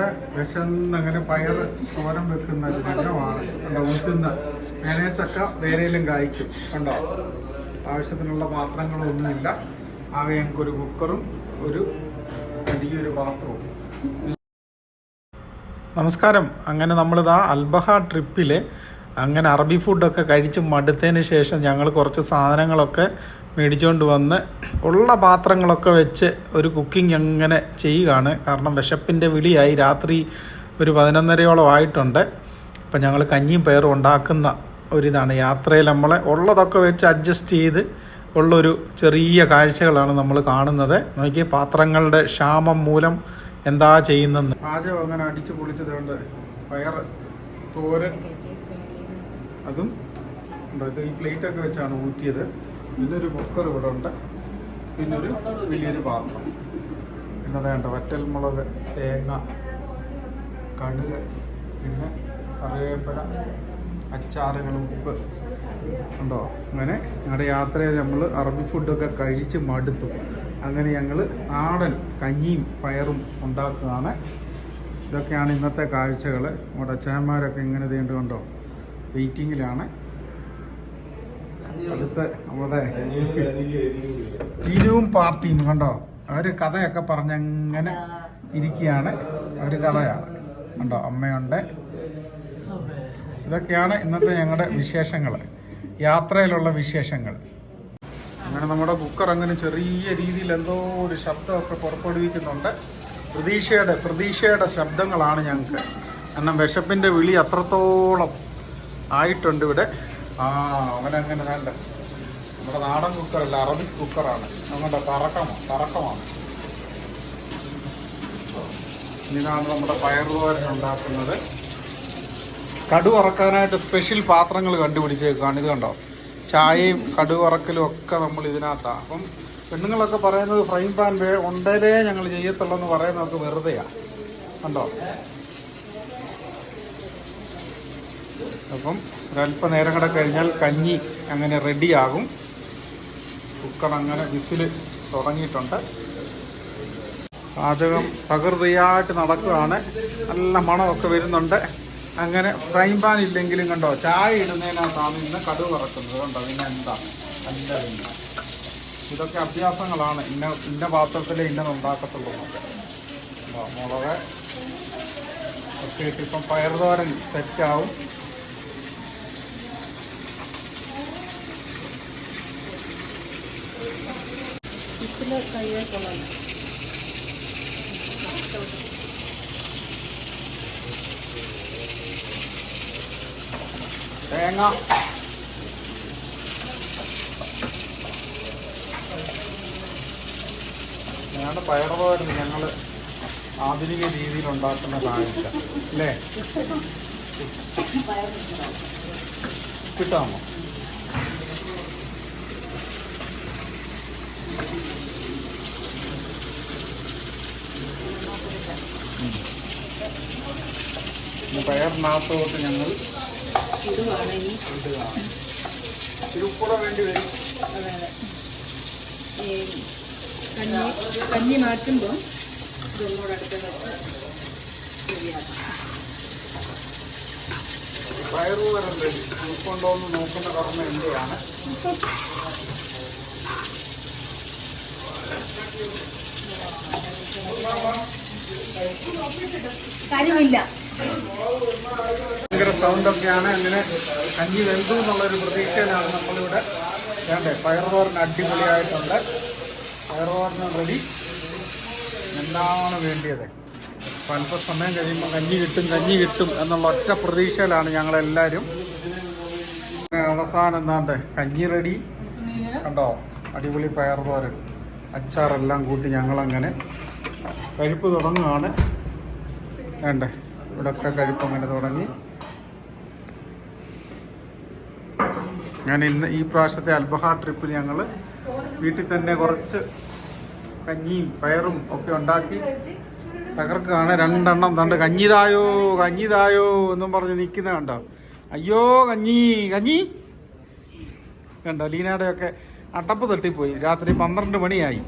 വിശന്നങ്ങനെ പയർ തോരൻ വെക്കുന്ന രംഗമാണ് കണ്ടോ? ഊറ്റുന്ന മേനേച്ചക്ക വേരയിലും കായ്ക്കും. കണ്ടോ? ആവശ്യത്തിനുള്ള പാത്രങ്ങളൊന്നുമില്ല. ആകെ ഞങ്ങൾക്കൊരു കുക്കറും ഒരു വലിയൊരു പാത്രവും നമസ്കാരം. അങ്ങനെ നമ്മളിതാ അൽബഹ ട്രിപ്പിൽ അങ്ങനെ അറബി ഫുഡൊക്കെ കഴിച്ച് മടുത്തതിന് ശേഷം ഞങ്ങൾ കുറച്ച് സാധനങ്ങളൊക്കെ മേടിച്ചുകൊണ്ട് വന്ന് ഉള്ള പാത്രങ്ങളൊക്കെ വെച്ച് ഒരു കുക്കിംഗ് അങ്ങനെ ചെയ്യുകയാണ്. കാരണം വിശപ്പിന്റെ വിളിയായി രാത്രി ഒരു പതിനൊന്നരയോളം ആയിട്ടുണ്ട്. അപ്പം ഞങ്ങൾ കഞ്ഞിയും പയറും ഉണ്ടാക്കുന്ന ഒരിതാണ് യാത്രയിൽ നമ്മളെ ഉള്ളതൊക്കെ വെച്ച് അഡ്ജസ്റ്റ് ചെയ്ത് ഉള്ളൊരു ചെറിയ കാഴ്ചകളാണ് നമ്മൾ കാണുന്നത്. നോക്കി പാത്രങ്ങളുടെ ക്ഷാമം മൂലം എന്താ ചെയ്യുന്നെന്ന് പാചകം അങ്ങനെ അടിച്ചു പൊളിച്ചത് കൊണ്ട് പയർ തോരൻ അതും ഈ പ്ലേറ്റ് ഒക്കെ വെച്ചാണ് ഊറ്റിയത്. പിന്നെ ഒരു കുക്കർ ഇവിടെ ഉണ്ട് പിന്നെ ഒരു വലിയൊരു പാത്രം. പിന്നെ വേണ്ട വറ്റൽ മുളക് തേങ്ങ കടുക് പിന്നെ കറിവേപ്പില അച്ചാറുകൾ ഉപ്പ്. ഉണ്ടോ? അങ്ങനെ ഞങ്ങളുടെ യാത്രയിൽ നമ്മൾ അറബി ഫുഡൊക്കെ കഴിച്ച് മടുത്തു. അങ്ങനെ ഞങ്ങൾ നാടൻ കഞ്ഞിയും പയറും ഉണ്ടാക്കുകയാണ്. ഇതൊക്കെയാണ് ഇന്നത്തെ കാഴ്ചകൾ നമ്മുടെ അച്ഛന്മാരൊക്കെ ഇങ്ങനെ നീണ്ടു കണ്ടോ? വെയിറ്റിങ്ങിലാണ്. അടുത്ത നമ്മുടെ ടീനുവും പാർട്ടിയും കണ്ടോ? അവർ കഥയൊക്കെ പറഞ്ഞങ്ങനെ ഇരിക്കുകയാണ് ഒരു കഥയാണ്. കണ്ടോ? അമ്മയുണ്ട്. ഇതൊക്കെയാണ് ഇന്നത്തെ ഞങ്ങളുടെ വിശേഷങ്ങൾ യാത്രയിലുള്ള വിശേഷങ്ങൾ. അങ്ങനെ നമ്മുടെ കുക്കർ അങ്ങനെ ചെറിയ രീതിയിൽ എന്തോ ഒരു ശബ്ദമൊക്കെ പുറപ്പെടുവിക്കുന്നുണ്ട്. പ്രതീക്ഷയുടെ പ്രതീക്ഷയുടെ ശബ്ദങ്ങളാണ് ഞങ്ങൾക്ക്. കാരണം വിശപ്പിന്റെ വിളി അത്രത്തോളം ആയിട്ടുണ്ട് ഇവിടെ. ആ അങ്ങനെ വേണ്ട. നമ്മുടെ നാടൻ കുക്കറല്ല അറബിക് കുക്കറാണ്. നമ്മുടെ കറക്കമാണ് കറക്കമാണ് ഇതിനാണ് നമ്മുടെ പയറുതോരൻ ഉണ്ടാക്കുന്നത്. കടു വറക്കാനായിട്ട് സ്പെഷ്യൽ പാത്രങ്ങൾ കണ്ടുപിടിച്ചേക്കാണ്. ഇത് കണ്ടോ? ചായയും കടു വറക്കലും ഒക്കെ നമ്മൾ ഇതിനകത്താണ് അപ്പം പെണ്ണുങ്ങളൊക്കെ പറയുന്നത് ഫ്രൈ പാൻ ഉണ്ടേലേ ഞങ്ങൾ ചെയ്യത്തുള്ളൂ എന്ന് പറയുന്നതൊക്കെ വെറുതെയാണ് കണ്ടോ? അപ്പം ഒരല്പ നേരം കൂടെ കഴിഞ്ഞാൽ കഞ്ഞി അങ്ങനെ റെഡിയാകും. കുക്കർ അങ്ങനെ വിസിൽ തുടങ്ങിയിട്ടുണ്ട്. പാചകം പ്രകൃതിയായിട്ട് നടക്കുകയാണ്. നല്ല മണമൊക്കെ വരുന്നുണ്ട്. അങ്ങനെ ഫ്രൈ പാൻ ഇല്ലെങ്കിലും കണ്ടോ ചായ ഇടുന്നതിനകത്താണ് ഇന്ന് കടുവ് വറക്കുന്നത്. കണ്ടോ പിന്നെ എന്താ? നല്ല ഇതൊക്കെ അഭ്യാസങ്ങളാണ്. ഇന്ന ഇന്ന പാത്രത്തിലേ ഇന്നത് ഉണ്ടാക്കത്തുള്ളൂ. മുളക് കണ്ടോ, മുളക് പയറുതോരൻ ഇട്ട് ഇപ്പം പയർതോരൻ സെറ്റാവും തേങ്ങ. ഞങ്ങളുടെ പയറുതോരൻ ഞങ്ങൾ ആധുനിക രീതിയിൽ ഉണ്ടാക്കുന്ന കാഴ്ച അല്ലേ? കിട്ടാമോ? ഇനി പയറിനകത്തോട്ട് ഞങ്ങൾ ഇടുകയാണ് വേണ്ടി വരും. ഈ കഞ്ഞി കഞ്ഞി മാറ്റുമ്പോൾ ഇതൊന്നുകൂടെ അടുത്ത് വെച്ച് ശരിയാക്കാം. പയറുതോരൻ റെഡി എന്ന് നോക്കുന്ന കർമ്മ എന്റെയാണ്. കാര്യമില്ല സൗണ്ടൊക്കെയാണ് അങ്ങനെ കഞ്ഞി വെന്തു എന്നുള്ളൊരു പ്രതീക്ഷയിലാണ് നമ്മളിവിടെ. വേണ്ടേ പയറുതോരൻ അടിപൊളിയായിട്ടുണ്ട്. പയറുതോരൻ റെഡി എന്താണ് വേണ്ടിയത്? അപ്പം അല്പസമയം കഴിയുമ്പോൾ കഞ്ഞി കിട്ടും കഞ്ഞി കിട്ടും എന്നുള്ള ഒറ്റ പ്രതീക്ഷയിലാണ് ഞങ്ങളെല്ലാവരും അവസാനം എന്താണ്ട്? കഞ്ഞി റെഡി കണ്ടോ? അടിപൊളി പയറുതോരൻ അച്ചാറെല്ലാം കൂട്ടി ഞങ്ങളങ്ങനെ കഴിപ്പ് തുടങ്ങുകയാണ് വേണ്ടേ ഇവിടെയൊക്കെ കഴിപ്പ് അങ്ങനെ തുടങ്ങി. ഞാൻ ഇന്ന് ഈ പ്രാവശ്യത്തെ അൽബഹ ട്രിപ്പിൽ ഞങ്ങൾ വീട്ടിൽ തന്നെ കുറച്ച് കഞ്ഞിയും പയറും ഒക്കെ ഉണ്ടാക്കി തകർക്കുകയാണ്. രണ്ടെണ്ണം തണ്ട്. കഞ്ഞിതായോ കഞ്ഞിതായോ എന്നും പറഞ്ഞ് നിൽക്കുന്ന കണ്ടോ? അയ്യോ കഞ്ഞി കഞ്ഞി. കണ്ടോ ലീനയുടെയൊക്കെ അട്ടപ്പ് തട്ടിപ്പോയി. രാത്രി പന്ത്രണ്ട് മണിയായി.